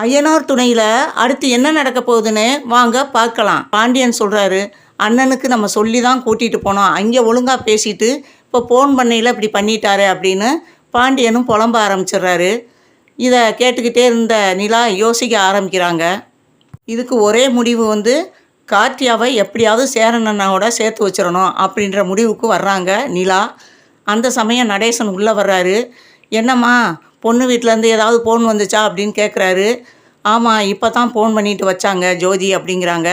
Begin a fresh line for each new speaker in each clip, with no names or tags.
அய்யனார் துணையில் அடுத்து என்ன நடக்க போகுதுன்னு வாங்க பார்க்கலாம். பாண்டியன் சொல்கிறாரு அண்ணனுக்கு நம்ம சொல்லி தான் கூட்டிகிட்டு போனோம். அங்கே ஒழுங்காக பேசிட்டு இப்போ ஃபோன் பண்ணையில் இப்படி பண்ணிட்டாரு அப்படின்னு பாண்டியனும் புலம்ப ஆரம்பிச்சிடுறாரு. இதை கேட்டுக்கிட்டே இருந்த நிலா யோசிக்க ஆரம்பிக்கிறாங்க. இதுக்கு ஒரே முடிவு வந்து கார்த்தியாவை எப்படியாவது சேரனண்ணாவோட சேர்த்து வச்சிடணும் அப்படின்ற முடிவுக்கு வர்றாங்க நிலா. அந்த சமயம் நடேசன் உள்ளே வர்றாரு. என்னம்மா பொண்ணு வீட்டிலேருந்து ஏதாவது ஃபோன் வந்துச்சா அப்படின்னு கேட்குறாரு ஆமாம் இப்போ தான் ஃபோன் பண்ணிட்டு வச்சாங்க ஜோதி அப்படிங்கிறாங்க.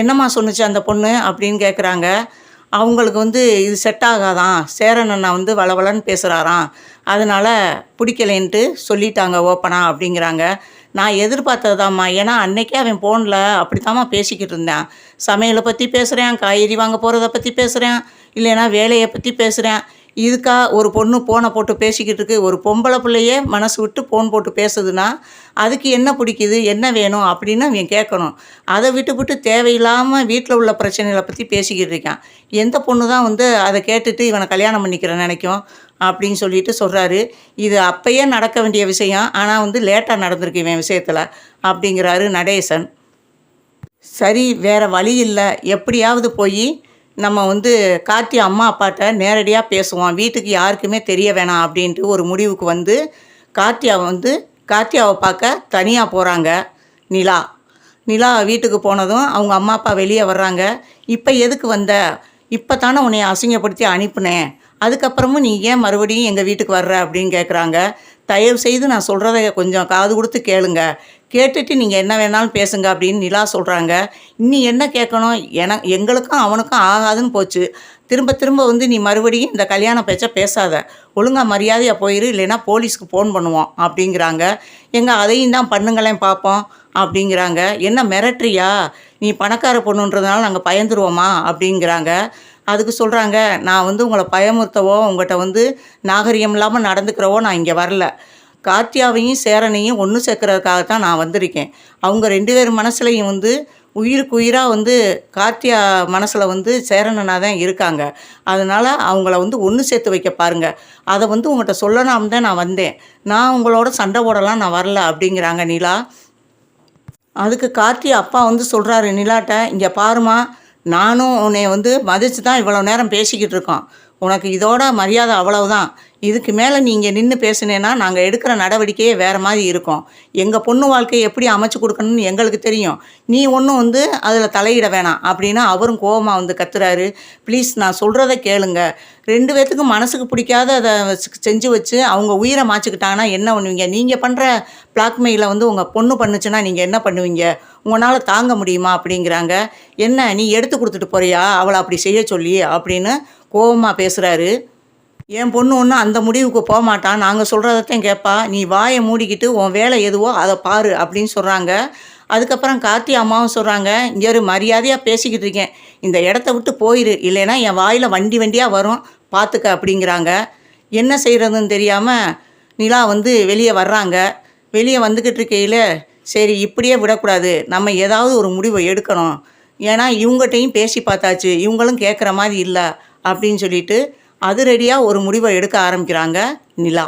என்னம்மா சொன்னுச்சு அந்த பொண்ணு அப்படின்னு கேட்குறாங்க அவங்களுக்கு வந்து இது செட் ஆகாதான் சேரன் அண்ணா வந்து வளவலன்னு பேசுகிறாராம் அதனால் பிடிக்கலேன்ட்டு சொல்லிட்டாங்க ஓப்பனா அப்படிங்கிறாங்க. நான் எதிர்பார்த்ததாம்மா ஏன்னா அன்னைக்கே அவன் ஃபோனில் அப்படித்தாம்மா பேசிக்கிட்டு இருந்தேன். சமையலை பற்றி பேசுகிறேன் காய்கறி வாங்க போகிறத பற்றி பேசுகிறேன் இல்லைன்னா வேலையை பற்றி பேசுகிறேன் இதுக்கா ஒரு பொண்ணு ஃபோனை போட்டு பேசிக்கிட்டு இருக்கு. ஒரு பொம்பளை பிள்ளையே மனசு விட்டு ஃபோன் போட்டு பேசுதுன்னா அதுக்கு என்ன பிடிக்குது என்ன வேணும் அப்படின்னு அவன் கேட்கணும். அதை விட்டு விட்டு தேவையில்லாமல் வீட்டில் உள்ள பிரச்சனைகளை பற்றி பேசிக்கிட்டு இருக்கான். எந்த பொண்ணு தான் வந்து அதை கேட்டுட்டு இவனை கல்யாணம் பண்ணிக்கிறேன் நினைக்கும் அப்படின்னு சொல்லிட்டு சொல்கிறாரு இது அப்பயே நடக்க வேண்டிய விஷயம். ஆனால் வந்து லேட்டாக நடந்திருக்கு இவன் விஷயத்தில் அப்படிங்கிறாரு நடேசன். சரி வேறு வழி இல்லை. எப்படியாவது போய் நம்ம வந்து கார்த்தி அம்மா அப்பாட்ட நேரடியாக பேசுவோம். வீட்டுக்கு யாருக்குமே தெரிய வேணாம் அப்படின்ட்டு ஒரு முடிவுக்கு வந்து கார்த்தியா வந்து கார்த்தியாவை பார்க்க தனியாக போகிறாங்க நிலா. நிலா வீட்டுக்கு போனதும் அவங்க அம்மா அப்பா வெளியே வர்றாங்க. இப்போ எதுக்கு வந்த? இப்போ தானே உன்னை அசிங்கப்படுத்தி அனுப்புனேன். அதுக்கப்புறமும் நீ ஏன் மறுபடியும் எங்கள் வீட்டுக்கு வர்ற அப்படின்னு கேட்குறாங்க தயவு செய்து நான் சொல்கிறத கொஞ்சம் காது கொடுத்து கேளுங்க. கேட்டுட்டு நீங்கள் என்ன வேணாலும் பேசுங்க அப்படின்னு நிலா சொல்கிறாங்க இன்னும் என்ன கேட்கணும்? என எங்களுக்கும் அவனுக்கும் ஆகாதுன்னு போச்சு. திரும்ப திரும்ப வந்து நீ மறுபடியும் இந்த கல்யாண பேச்சை பேசாத. ஒழுங்காக மரியாதையாக போயிரு இல்லைன்னா போலீஸ்க்கு ஃபோன் பண்ணுவோம் அப்படிங்கிறாங்க. எங்கள் அதையும் தான் பண்ணுங்களேன் பார்ப்போம் அப்படிங்கிறாங்க. என்ன மிரட்டுறியா? நீ பணக்கார பொண்ணுன்றதுனால நாங்கள் பயந்துருவோமா? அப்படிங்கிறாங்க. அதுக்கு சொல்கிறாங்க நான் வந்து உங்களை பயமுறுத்தவோ உங்கள்கிட்ட வந்து நாகரிகம் இல்லாமல் நடந்துக்கிறவோ நான் இங்கே வரல. கார்த்தியாவையும் சேரனையும் ஒன்று சேர்க்கறதுக்காகத்தான் நான் வந்திருக்கேன். அவங்க ரெண்டு பேர் மனசுலையும் வந்து உயிருக்கு உயிராக வந்து கார்த்தியா மனசில் வந்து சேரணனாக தான் இருக்காங்க. அதனால் அவங்கள வந்து ஒன்று சேர்த்து வைக்க பாருங்கள் அதை வந்து உங்கள்கிட்ட சொல்லலாம் தான் நான் வந்தேன். நான் உங்களோட சண்டை போடலாம் நான் வரல அப்படிங்கிறாங்க நிலா. அதுக்கு கார்த்தி அப்பா வந்து சொல்கிறாரு நிலாட்ட இங்கே பாருமா நானும் உன்னை வந்து மதித்து தான் இவ்வளோ நேரம் பேசிக்கிட்டு இருக்கோம். உனக்கு இதோட மரியாதை அவ்வளவுதான். இதுக்கு மேலே நீங்கள் நின்று பேசுனேன்னா நாங்கள் எடுக்கிற நடவடிக்கையே வேறு மாதிரி இருக்கும். எங்கள் பொண்ணு வாழ்க்கையை எப்படி அமைச்சு கொடுக்கணும்னு எங்களுக்கு தெரியும். நீ ஒன்றும் வந்து அதில் தலையிட வேணாம் அப்படின்னா அவரும் கோபமாக வந்து கத்துறாரு. ப்ளீஸ் நான் சொல்கிறத கேளுங்க. ரெண்டு பேர்த்துக்கும் மனசுக்கு பிடிக்காத அதை செஞ்சு வச்சு அவங்க உயிரை மாச்சிக்கிட்டாங்கன்னா என்ன பண்ணுவீங்க? நீங்கள் பண்ணுற பிளாக்மெயிலை வந்து உங்கள் பொண்ணு பண்ணுச்சுன்னா நீங்கள் என்ன பண்ணுவீங்க? உங்களால் தாங்க முடியுமா அப்படிங்கிறாங்க. என்ன நீ எடுத்து கொடுத்துட்டு போறியா? அவளை அப்படி செய்ய சொல்லி அப்படின்னு கோபமாக பேசுகிறாரு என் பொண்ணு ஒன்றும் அந்த முடிவுக்கு போக மாட்டான் நாங்கள் சொல்கிறதத்தையும் கேட்பா நீ வாயை மூடிக்கிட்டு உன் வேலை எதுவோ அதை பாரு அப்படின்னு சொல்கிறாங்க அதுக்கப்புறம் கார்த்தி அம்மாவும் சொல்கிறாங்க இங்கே ஒரு மரியாதையாக பேசிக்கிட்டு இருக்கேன். இந்த இடத்த விட்டு போயிரு. இல்லைன்னா என் வாயில் வண்டி வண்டியாக வரும். பார்த்துக்க அப்படிங்கிறாங்க. என்ன செய்கிறதுன்னு தெரியாமல் நிலா வந்து வெளியே வர்றாங்க. வெளியே வந்துக்கிட்டு இருக்கையில் சரி இப்படியே விடக்கூடாது. நம்ம ஏதாவது ஒரு முடிவை எடுக்கணும். ஏன்னா இவங்ககிட்டையும் பேசி பார்த்தாச்சு. இவங்களும் கேட்குற மாதிரி இல்லை. அப்படின்னு சொல்லிட்டு அது ரெடியாக ஒரு முடிவை எடுக்க ஆரம்பிக்கிறாங்க நிலா.